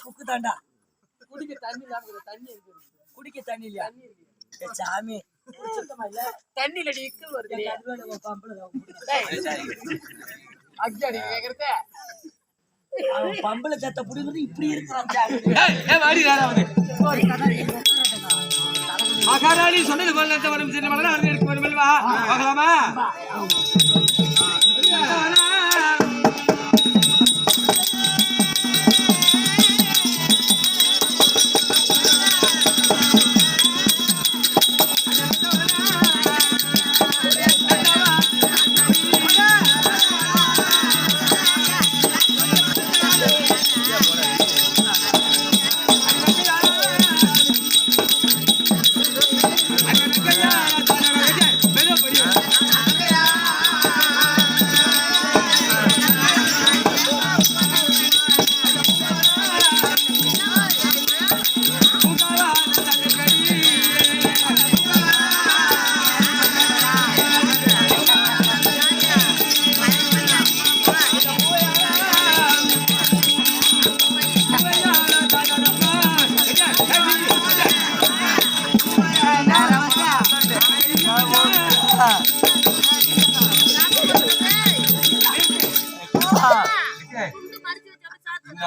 Book தாண்டா குடிக்க தண்ணி தண்ணி இருக்கு. குடிக்க தண்ணி இல்லையா? ஏ சாமி. சுத்தமா இல்ல. தண்ணி இல்லடி இக்கல் வருது. அவன் பம்புல சத்த புடிங்கிறது இப்படி இருக்கிறான் சாமி. மகாராணி சொன்னது போல வரும் சின்ன Yeah.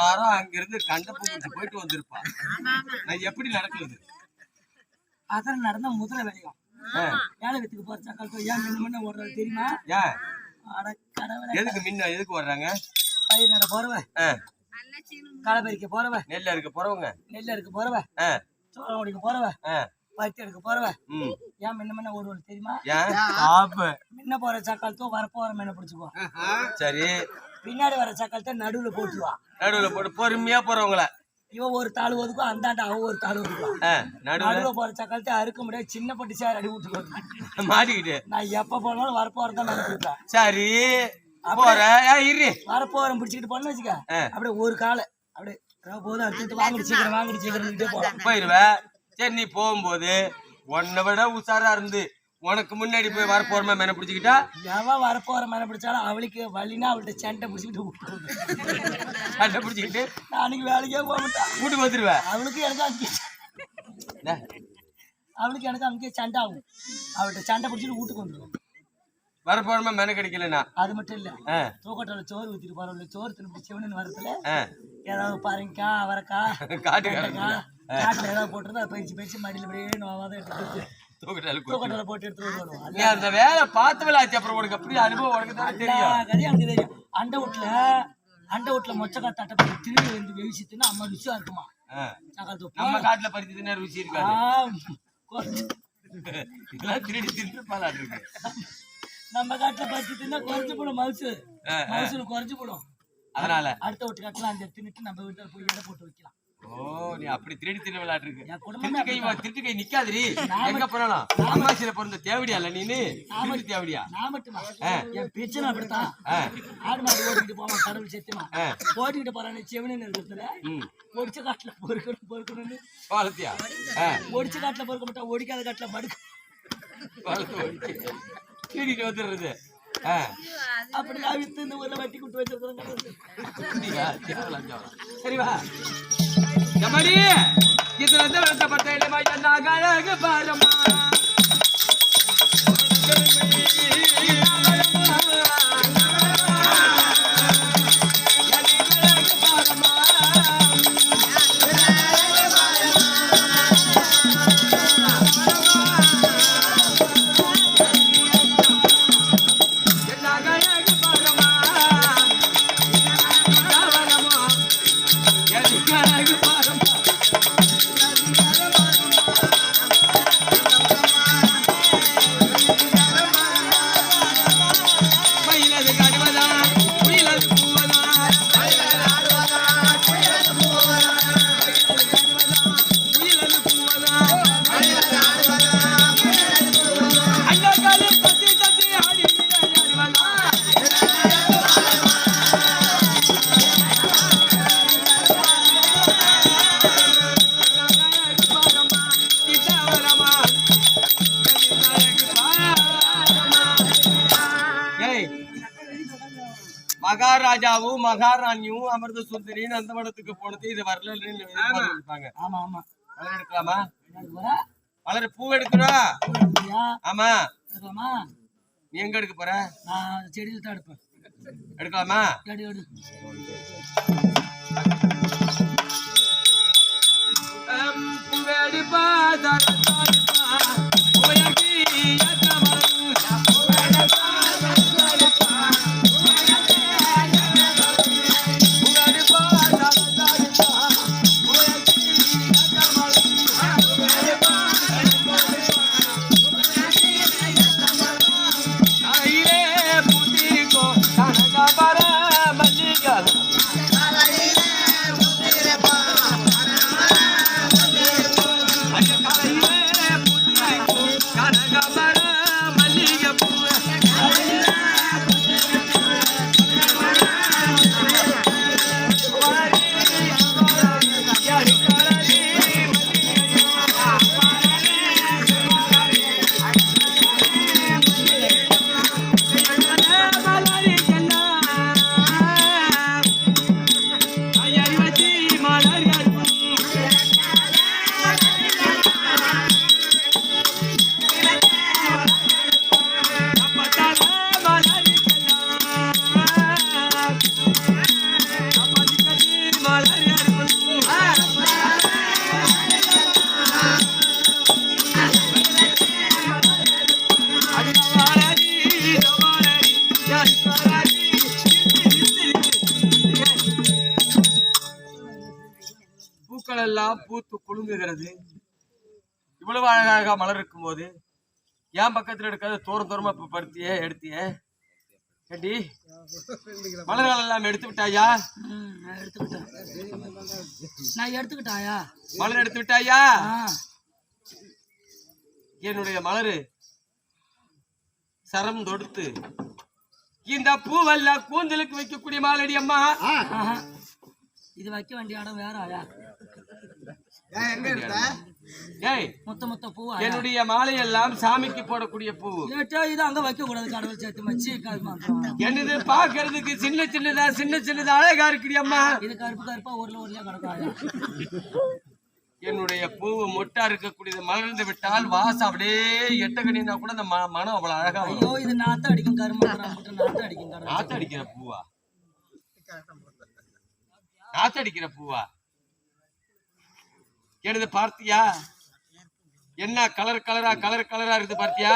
இந்நேரம் அங்கிருந்து கண்டப்பூச்சி போயிட்டு வந்திருப்பான். நான் எப்படி நடக்கிறது? அதான் நடந்த முதல வேலையும் வேலை வித்துக்கு போற சக்கல் ஏன் மின்ன முன்ன ஓடுறது தெரியுமா? எதுக்கு முன்ன? எதுக்கு வர்றாங்க பயிர் நட போறவ. களை பறிக்க போறவ. நெல்ல இருக்க போறவங்க? நெல் எடுக்க போறவ. சோளம் உடைக்க போறவ. பருத்தி எடுக்க போறவ. ஏன் முன்ன முன்ன ஓடுவது தெரியுமா? ஏன் முன்ன போற சக்கால் தான் வர போற மேல பிடிச்சுக்குவா சரி. பின்னாடி வர சக்கால் தான் நடுவுல போட்டுருவா. நடுவுல போட்டு பொறுமையா போறவங்கள. இவன் ஒரு தாள் ஒதுக்கும் அந்தாண்ட அவன் ஒரு தாள் ஒதுக்குவான் நடுவுல. போற சக்கால் தான் அறுக்க முடியாது சின்ன பட்டி சேர் அடி விட்டு மாட்டிக்கிட்டு. நான் எப்ப போனாலும் வர போறதான் நினைச்சிருப்பேன். சரி போற. இரு. வரப்போறேன் பிடிச்சிக்கிட்டு போன வச்சுக்க. அப்படியே ஒரு காலை. அப்படியே போதும் அடுத்து வாங்கிட்டு சீக்கிரம் வாங்கிட்டு சீக்கிரம் போயிருவ. சரி நீ போகும்போது உன்னை விட உஷாரா இருந்து உனக்கு முன்னாடி போய் வர போறமா மேன பிடிச்சிக்கிட்டா? எவன் வரப்போற மேல பிடிச்சாலும் அவளுக்கு வலினா அவள்கிட்ட சண்டை பிடிச்சிக்கிட்டு சண்டை பிடிச்சிக்கிட்டு நான் அன்னைக்கு வேலைக்கே போக மாட்டான். வீட்டுக்கு வந்துருவ? அவளுக்கு எனக்கு அங்கே அவளுக்கு எனக்கு அங்கேயே சண்டை ஆகும். அவள்கிட்ட சண்டை பிடிச்சிட்டு வீட்டுக்கு வந்துடும் வர போறமா மேன கிடைக்கலனா? அது மட்டும் இல்ல. ஆ, தூக்கட்டால சோறு ஊத்திட்டு போறவங்க சோறு தின்னு சிவனு வரதுல ஆ, ஏதாவது பாருங்கக்கா அவரக்கா காட்டு வெண்டைக்காய், காட்டுல ஏதாவது போட்டுருந்தா பறிச்சு பறிச்சு மடியில அப்படியே நோவாத எடுத்து தூக்கட்டால கூட்டு. தூக்கட்டால போட்டு எடுத்துட்டு வருவோம் நீ அந்த வேலை பார்த்து விளாச்சு அப்புறம் உனக்கு அப்படி அனுபவம் உனக்கு தானே தெரியும். எனக்கு தெரியும். அண்டை வீட்டுல அண்டை வீட்டுல மொச்சக்காய் தட்டை போட்டு திரும்பி வந்து வெவிச்சிட்டுன்னா அம்மா ருசியா இருக்குமா? நம்ம காட்டுல பறிச்சு தின்ன ருசி இருக்காது. ஆம். கொ- இதெல்லாம் திருடி தின்னு பாலாட்டு இருக்கு நம்ம காட்டுல பறிச்சு தின்னா குறைஞ்சு போடும் மவுசு. மவுசுல குறைஞ்சு போடும். அதனால? அடுத்த வீட்டு காட்டுல அந்த தின்னுட்டு நம்ம வீட்டுல போய் எடை போட்டு வைக்கலாம். ஓ நீ அப்படி திருடி தின்ன விளையாட்டு திருட்டு கை திருட்டு கை நிக்காதுரி எங்க போனாலும். அம்மாசியில பிறந்த தேவடியா இல்ல நீனு? திருட்டு தேவடியா? நான் மட்டுமா? என் பிரச்சனை அப்படித்தான். ஆடு மாடு ஓட்டிக்கிட்டு போவான் கடவுள் சத்தியமா. ஆ. ஓட்டிக்கிட்டு போறானே செவனு இருக்கிறதுல ஒடிச்ச காட்டுல பொறுக்கணும் பொறுக்கணும்னு. ஒடிச்ச காட்டுல பொறுக்க மாட்டான் ஒடிக்காத காட்டுல ஓடிச்சு திருடிட்டு வந்துடுறது. ஆ அப்படி நான் வித்து இந்த ஊர்ல வட்டி கொடுத்து வச்சிருக்கிறேன் அப்படியா? கேவலம், கேவலம். சரி வா எம்மாடி இதுல இருந்து வருத்தப்பட்ட இல்லைமா என்ன அழகு பாருமா மகாராஜாவும் மகாராணியும் அமிர்த சுந்தரி நந்தவனத்துக்கு போனது இது வரல இருப்பாங்க ஆமா. ஆமா மலர் எடுக்கலாமா? மலர் பூ எடுக்கிறியா? ஆமா. நீ எங்க எடுக்க போற? நான் செடியில் தான் எடுப்பேன். எடுக்கலாமா? எடு எடு. எல்லாம் பூத்து குலுங்குகிறது. இவ்வளவு அழகாக மலர் இருக்கும் போது என் பக்கத்துல எடுக்காத தூரம் தூரமா இப்ப படுத்தியே எடுத்தியே. ஏண்டி? மலர்கள் எல்லாம் எடுத்து விட்டாயா ம், நான் எடுத்துக்கிட்டாயா? மலர் எடுத்து விட்டாயா என்னுடைய மலரு சரம் தொடுத்து இந்த பூவெல்லாம் கூந்தலுக்கு வைக்கக்கூடிய மாலடி அம்மா. இது வைக்க வேண்டிய இடம் வேற ஆயா என்னுடைய மாலையெல்லாம் சாமிக்கு போடக்கூடிய பூ. ஏட்டா இது அங்க வைக்க கூடாது கடவுள் சேர்த்து மச்சி என்னது பாக்குறதுக்கு சின்ன சின்னதா சின்ன சின்னதா அழகா இருக்குடி அம்மா? இது கருப்பு கருப்பா ஊர்ல ஊர்லயே கிடக்கும் ஆயா? என்னுடைய பூ மொட்டா இருக்கக்கூடியது மலர்ந்து விட்டால் வாசம் அப்படியே எட்ட கணினா கூட அந்த ம- மனம் அவ்வளவு அழகா வரும். ஐயோ இது நாத்தம் அடிக்கும் மட்டும் நாத்தம் அடிக்கும் நாத்து அடிக்கிற பூவா? நாத்து அடிக்கிற பூவா? எனது பார்த்தியா? என்ன கலர் கலரா கலர் கலரா இருக்குது பார்த்தியா?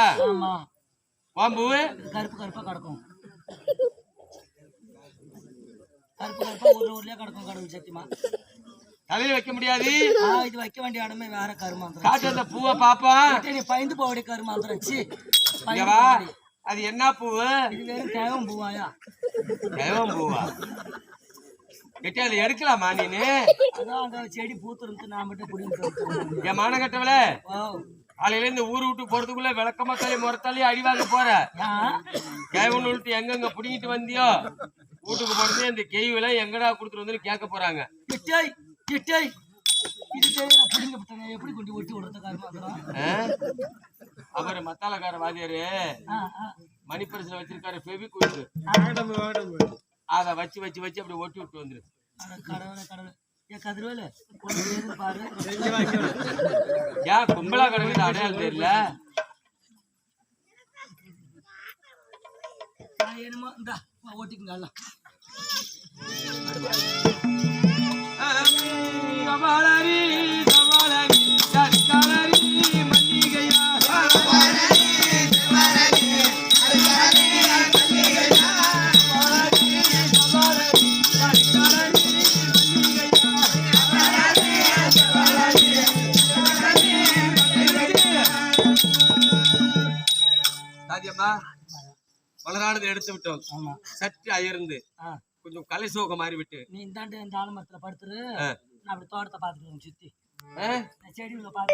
இது கருப்பு கருப்பா கிடக்கும். கருப்பு கருப்பா ஊர்ல ஊர்லயே கிடக்கும் கடவுள் சத்தியமா. தலையில வைக்க முடியாது. இது வைக்க வேண்டிய இடமே வேற கருமாந்திரம். காட்டு அந்த பூவை பாப்பா. நீ பயந்து போடி கருமாந்திரம். சி. அது என்ன பூவு? இது வெறும் தேவம் பூவாயா தேவம் பூவா கெட்டி அதை எடுக்கலாமா நீனு? அதான் அந்த செடி பூத்துருந்து நான் மட்டும் பிடிங்கிட்டு என் மான கட்டவள? காலையில இந்த ஊரு விட்டு போறதுக்குள்ள விளக்கமத்தாலே முறத்தாலே அடி வாங்க போற. கேவன் விட்டு எங்கெங்க புடிங்கிட்டு வந்தியோ? வீட்டுக்கு போனதே இந்த கேய்வில எங்கடா கொடுத்துட்டு வந்து கேட்க போறாங்க. எப்படி கொண்டு ஒட்டி விடுறது கருமாந்திரம் ஆ? அவரு மத்தாலக்கார வாதியாரு ஆ ஆ. மணிப்பரிசுல வச்சிருக்காரு ஃபெவி குயிக்கு அத வச்சு வச்சு வச்சு அப்படி ஒட்டி விட்டு வந்துரு. கடவுளே கடவுளே. கும்பலா கிடக்குது? அடையாளம் தெரியல. நான் என்னமோ இந்தா ஓட்டிக்குங்க வளரானது எடுத்து விட்டோம். ஆமா. சற்று அயர்ந்து. கொஞ்சம் கலை சோகம் மாறி விட்டு. நீ இந்தாண்டு இந்த ஆலமரத்துல படுத்துரு. நான் அப்படி தோட்டத்தை பார்த்துக்கிறேன் சுத்தி. ஆ? இந்த செடி உள்ள பார்த்து